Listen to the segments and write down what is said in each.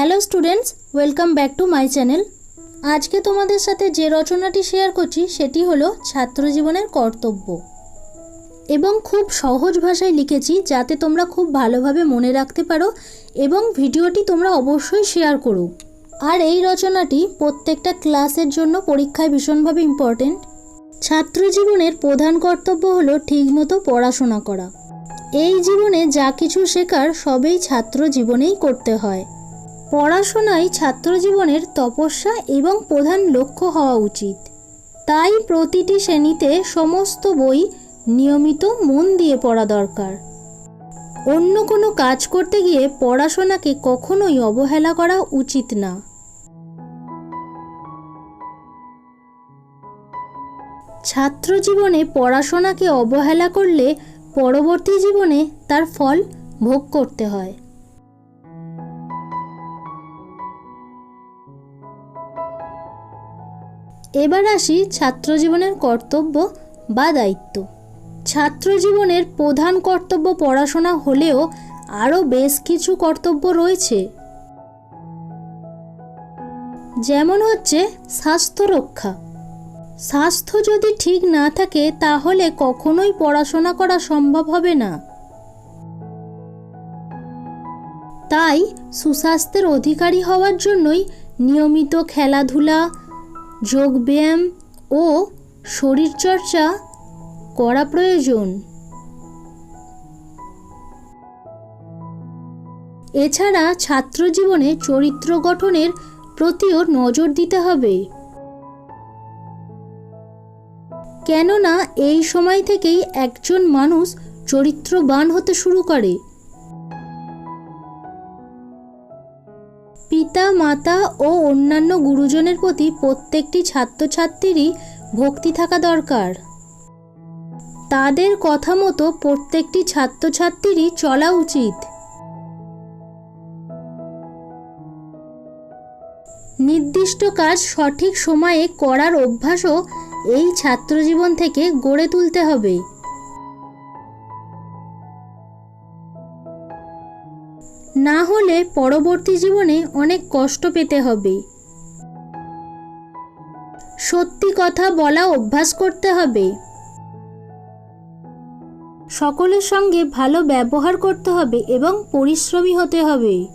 Hello students, welcome back to my channel. আজকে তোমাদের সাথে যে রচনাটি শেয়ার করছি, সেটি হলো ছাত্র জীবনের কর্তব্য। এবং খুব সহজ ভাষায় লিখেছি, যাতে তোমরা খুব ভালোভাবে মনে রাখতে পারো এবং ভিডিওটি তোমরা অবশ্যই শেয়ার করো। আর এই রচনাটি প্রত্যেকটা ক্লাসের জন্য পরীক্ষায় ভীষণভাবে ইম্পর্টেন্ট ছাত্র জীবনের প্রধান কর্তব্য হলো ঠিকমতো পড়াশোনা করা। এই জীবনে যা কিছু শেখার, সবই ছাত্র জীবনেই করতে হয়। পড়াশোনাই ছাত্র জীবনের তপস্যা এবং প্রধান লক্ষ্য হওয়া উচিত। তাই প্রতিটি শ্রেণীতে সমস্ত বই নিয়মিত মন দিয়ে পড়া দরকার। অন্য কোনো কাজ করতে গিয়ে পড়াশোনাকে কখনোই অবহেলা করা উচিত না। ছাত্র জীবনে পড়াশোনাকে অবহেলা করলে পরবর্তী জীবনে তার ফল ভোগ করতে হয়। এবার আসি ছাত্র জীবনের কর্তব্য বা দায়িত্ব। ছাত্র জীবনের প্রধান কর্তব্য পড়াশোনা হলেও আরও বেশ কিছু কর্তব্য রয়েছে। যেমন হচ্ছে স্বাস্থ্য রক্ষা। স্বাস্থ্য যদি ঠিক না থাকে তাহলে কখনোই পড়াশোনা করা সম্ভব হবে না। তাই সুস্বাস্থ্যের অধিকারী হওয়ার জন্যই নিয়মিত খেলাধুলা যোগব্যায়াম ও শরীরচর্চা করা প্রয়োজন। এছাড়া ছাত্র জীবনে চরিত্র গঠনের প্রতিও নজর দিতে হবে। কেননা এই সময় থেকেই একজন মানুষ চরিত্রবান হতে শুরু করে। পিতা, মাতা ও অন্যান্য গুরুজনের প্রতি প্রত্যেকটি ছাত্রছাত্রীরই ভক্তি থাকা দরকার। তাদের কথা মতো প্রত্যেকটি ছাত্রছাত্রীরই চলা উচিত। নির্দিষ্ট কাজ সঠিক সময়ে করার অভ্যাসও এই ছাত্রজীবন থেকে গড়ে তুলতে হবে। না হলে পরবর্তী জীবনে অনেক কষ্ট পেতে হবে। সত্যি কথা বলা অভ্যাস করতে হবে। সকলের সঙ্গে ভালো ব্যবহার করতে হবে এবং পরিশ্রমী হতে হবে।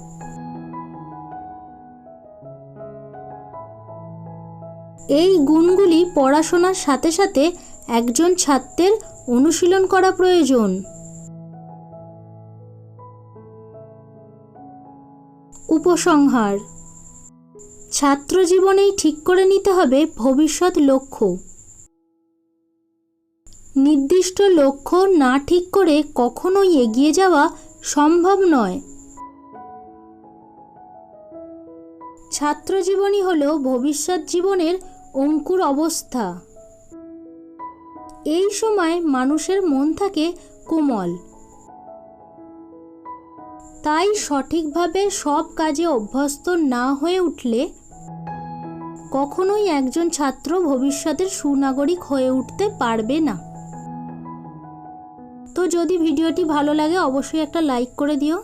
এই গুণগুলি পড়াশোনার সাথে সাথে একজন ছাত্রের অনুশীলন করা প্রয়োজন। উপসংহার। ছাত্র জীবনেই ঠিক করে নিতে হবে ভবিষ্যৎ লক্ষ্য। নির্দিষ্ট লক্ষ্য না ঠিক করে কখনোই এগিয়ে যাওয়া সম্ভব নয়। ছাত্র জীবনই হল ভবিষ্যৎ জীবনের অঙ্কুর অবস্থা। এই সময় মানুষের মন থাকে কোমল। তাই সঠিকভাবে সব কাজে অভ্যস্ত না হয়ে উঠলে কখনোই একজন ছাত্র ভবিষ্যতের সুনাগরিক হয়ে উঠতে পারবে না। তো যদি ভিডিওটি ভালো লাগে, অবশ্যই একটা লাইক করে দিও।